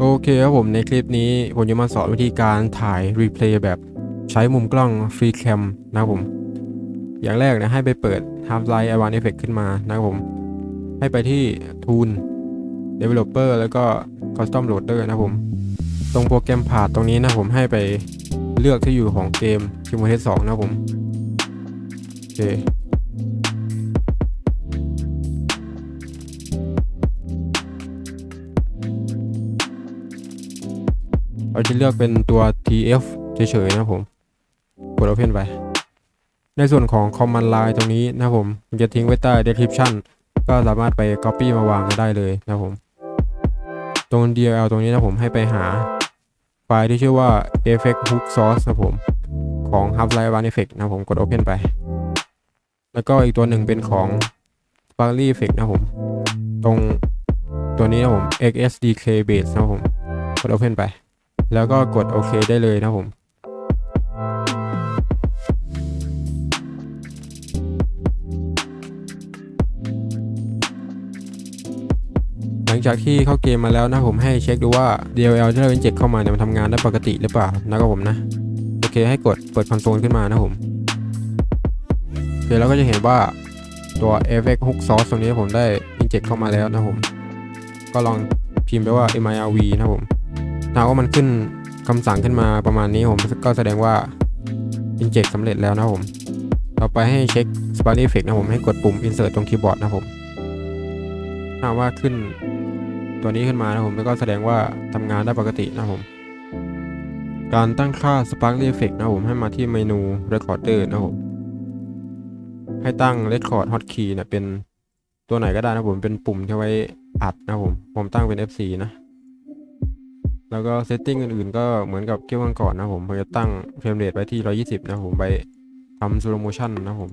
โอเคครับผมในคลิปนี้ผมจะมาสอนวิธีการถ่ายรีเพลย์แบบใช้มุมกล้องฟรีแคมนะครับผม อย่างแรกนะให้ไปเปิด Half Light a v a n Effect ขึ้นมานะครับผม ให้ไปที่ Tool Developer แล้วก็ Custom Loader นะครับผม ตรงโปรแกรมผ่าตรงนี้นะผมให้ไปเลือกที่อยู่ของเกม k i m o t e 2นะครับผม โอเค เราจะเลือกเป็นตัว TF เฉยๆนะผมกด Open ไป ในส่วนของ Command Line ตรงนี้นะผมมันจะทิ้งไว้ใต้ Description ก็สามารถไป Copy มาวางได้เลยนะผมตรง DLL ตรงนี้นะผมให้ไปหาไฟล์ที่ชื่อว่า Effect Hook Source นะผมของ Half Light One Effect นะผมกด Open ไป แล้วก็อีกตัวหนึ่งเป็นของ s p a r l y Effect นะผม ตรงตัวนี้นะผม XSDK Base นะผมกด Open ไป แล้วก็กดโอเคได้เลยนะผมหลังจากที่เข้าเกมมาแล้วนะผมให้เช็คดูว่า DLL ที่เรา inject เข้ามาเนี่ยมันทำงานได้ปกติหรือเปล่านะครับผมนะ โอเคให้กดเปิดคอนโซลขึ้นมานะผมโอเคเราก็จะเห็นว่าตัว FX Hook Source ตรงนี้ผมได้ inject เข้ามาแล้วนะผม ก็ลองพิมพ์ไปว่า mirv นะผม ถ้าว่ามันขึ้นคำสั่งขึ้นมาประมาณนี้ผมก็แสดงว่า inject สำเร็จแล้วนะผม ต่อไปให้เช็ค s p a r Effect นะผมให้กดปุ่ม insert ตรงคีย์บอร์ดนะผมถ้าว่าขึ้นตัวนี้ขึ้นมานะผมแล้วก็แสดงว่าทำงานได้ปกตินะผม การตั้งค่า Spark Effect นะผมให้มาที่เมนู Recorder นะผม ให้ตั้ง Record Hotkey เนี่ยเป็นตัวไหนก็ได้นะผมเป็นปุ่มที่ไว้อัดนะผม ผมตั้งเป็น F4 นะ แล้วก็เซตติ้งอื่นๆก็เหมือนกับเกี่ยวกันก่อนนะผมผมจะตั้งเฟรมเรทไว้ที่ 120 นะผมไปทำ slow motion นะผม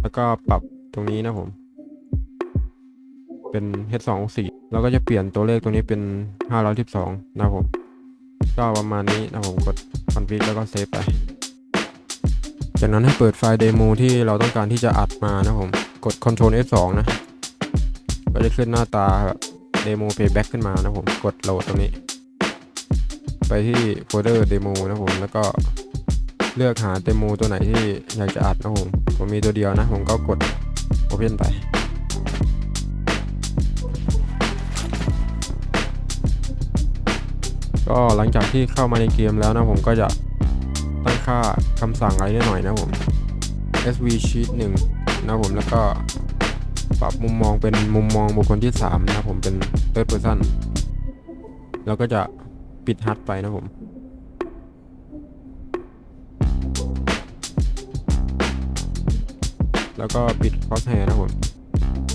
แล้วก็ปรับตรงนี้นะผม เป็น H264 แล้วก็จะเปลี่ยนตัวเลขตัวนี้เป็น 512 นะผม ก็ประมาณนี้นะผมกด config แล้วก็เซฟไป จากนั้นให้เปิดไฟล์เดโมที่เราต้องการที่จะอัดมานะผม กด Ctrl F2 นะ ก็จะขึ้นหน้าตาแบบเดโม playback ขึ้นมานะผม กดโหลดตรงนี้ ไปที่โฟลเดอร์เดโมนะผมแล้วก็เลือกหาเดโมตัวไหนที่อยากจะอัดนะผมผมมีตัวเดียวนะ ผมก็กด Open ไปก็หลังจากที่เข้ามาในเกมแล้วนะผมก็จะตั้งค่าคำสั่งอะไรนิดหน่อยนะผม sv sheet 1นะผมแล้วก็ปรับมุมมองเป็นมุมมองบุคคลที่ 3 นะครับผมเป็น third person แล้วก็จะ ปิดฮัทไปนะผมแล้วก็ปิด crosshair นะผม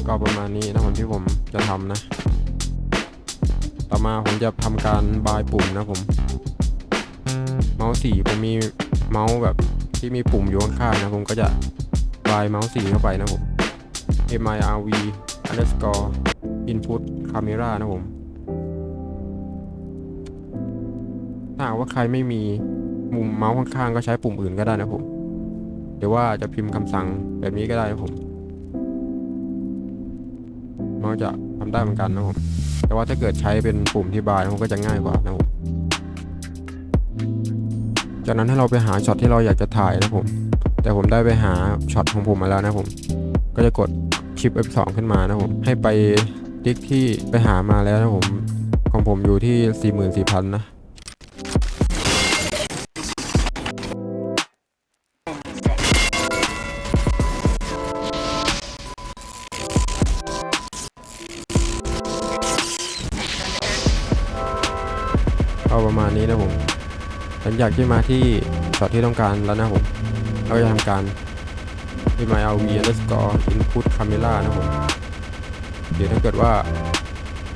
ก็ประมาณนี้นะผมที่ผมจะทำนะ ต่อมาผมจะทำการบายปุ่มนะผม เมาส์สีผมมีเมาส์แบบที่มีปุ่มอยู่ข้างๆนะผมก็จะบายเมาส์สีเข้าไปนะผม mirv underscore input camera นะผม ถ้าว่าใครไม่มีมุมเมาส์ข้างๆก็ใช้ปุ่มอื่นก็ได้นะผมหรือว่าจะพิมพ์คำสั่งแบบนี้ก็ได้นะผมมาส์จะทำได้เหมือนกันนะผมแต่ว่าถ้าเกิดใช้เป็นปุ่มที่บายมันก็จะง่ายกว่านะผมจากนั้นให้เราไปหาช็อตที่เราอยากจะถ่ายนะผม แต่ผมได้ไปหาช็อตของผมมาแล้วนะผม ก็จะกดชิป F2 ขึ้นมานะผม ให้ไปดิกที่ไปหามาแล้วนะผม ของผมอยู่ที่ 44,000 นะ ผมหลังจากที่มาที่ช็อตที่ต้องการแล้วนะผมเราก็จะทำการ mirv underscore input camera นะผมเดี๋ยวถ้าเกิดว่า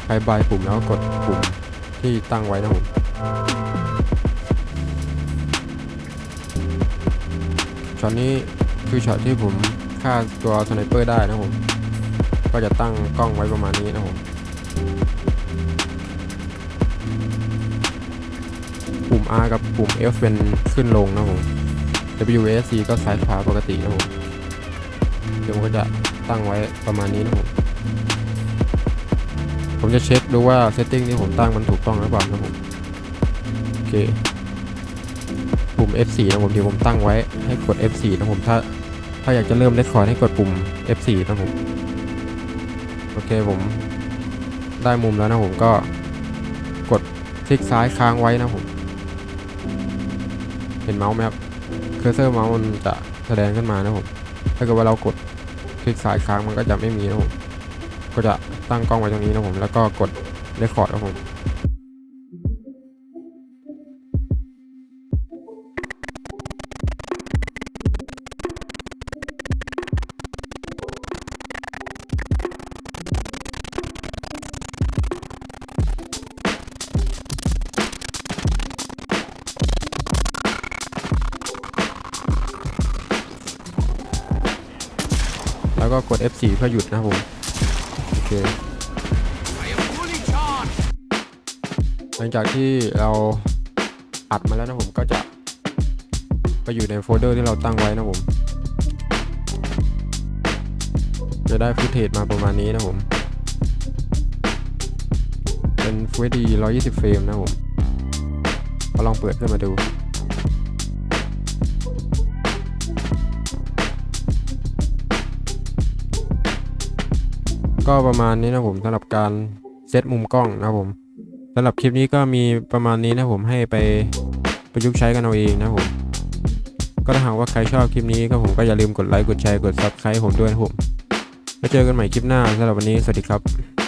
ใครบายปุ่มแล้วก็กดปุ่มที่ตั้งไว้นะผมช็อตนี้คือช็อตที่ผมฆ่าตัวสไนเปอร์ได้นะผม ก็จะตั้งกล้องไว้ประมาณนี้นะผม ปุ่ม R กับปุ่ม F เป็นขึ้นลงนะผม WASD ก็ซ้ายขวาปกตินะผมเดี๋ยวผมก็จะตั้งไว้ประมาณนี้นะผม ผมจะเช็คดูว่าเซตติ้งที่ผมตั้งมันถูกต้องหรือเปล่านะผม โอเค ปุ่ม F4 นะผมที่ผมตั้งไว้ให้กด F4 นะผมถ้าถ้าอยากจะเริ่มเลคคอร์ดให้กดปุ่ม F4 นะผม โอเคผมได้มุมแล้วนะผมก็กดคลิกซ้ายค้างไว้นะผม ห็นเมาส์ไหมครับ เคอร์เซอร์เมาส์มันจะแสดงขึ้นมานะผม ถ้าเกิดว่าเรากดคลิกซ้ายค้างมันก็จะไม่มีนะผม ก็จะตั้งกล้องไว้ตรงนี้นะผม แล้วก็กดเรคคอร์ดนะผม แล้วก็กด F4 เพื่อหยุดนะครับผม โอเคหลังจากที่เราอัดมาแล้วนะผมก็จะไปอยู่ในโฟลเดอร์ที่เราตั้งไว้นะผม จะได้ฟุตเทจมาประมาณนี้นะผม เป็น Full HD 120 เฟรมนะผมก็ลองเปิดขึ้นมาดู ก็ประมาณนี้นะผมสำหรับการเซตมุมกล้องนะผมสำหรับคลิปนี้ก็มีประมาณนี้นะผมให้ไปประยุกต์ใช้กันเอาเองนะผมก็ถ้าหากว่าใครชอบคลิปนี้ก็ผมก็อย่าลืมกดไลค์กดแชร์กด subscribe ผมด้วยนะผมแล้วเจอกันใหม่คลิปหน้าสำหรับวันนี้สวัสดีครับ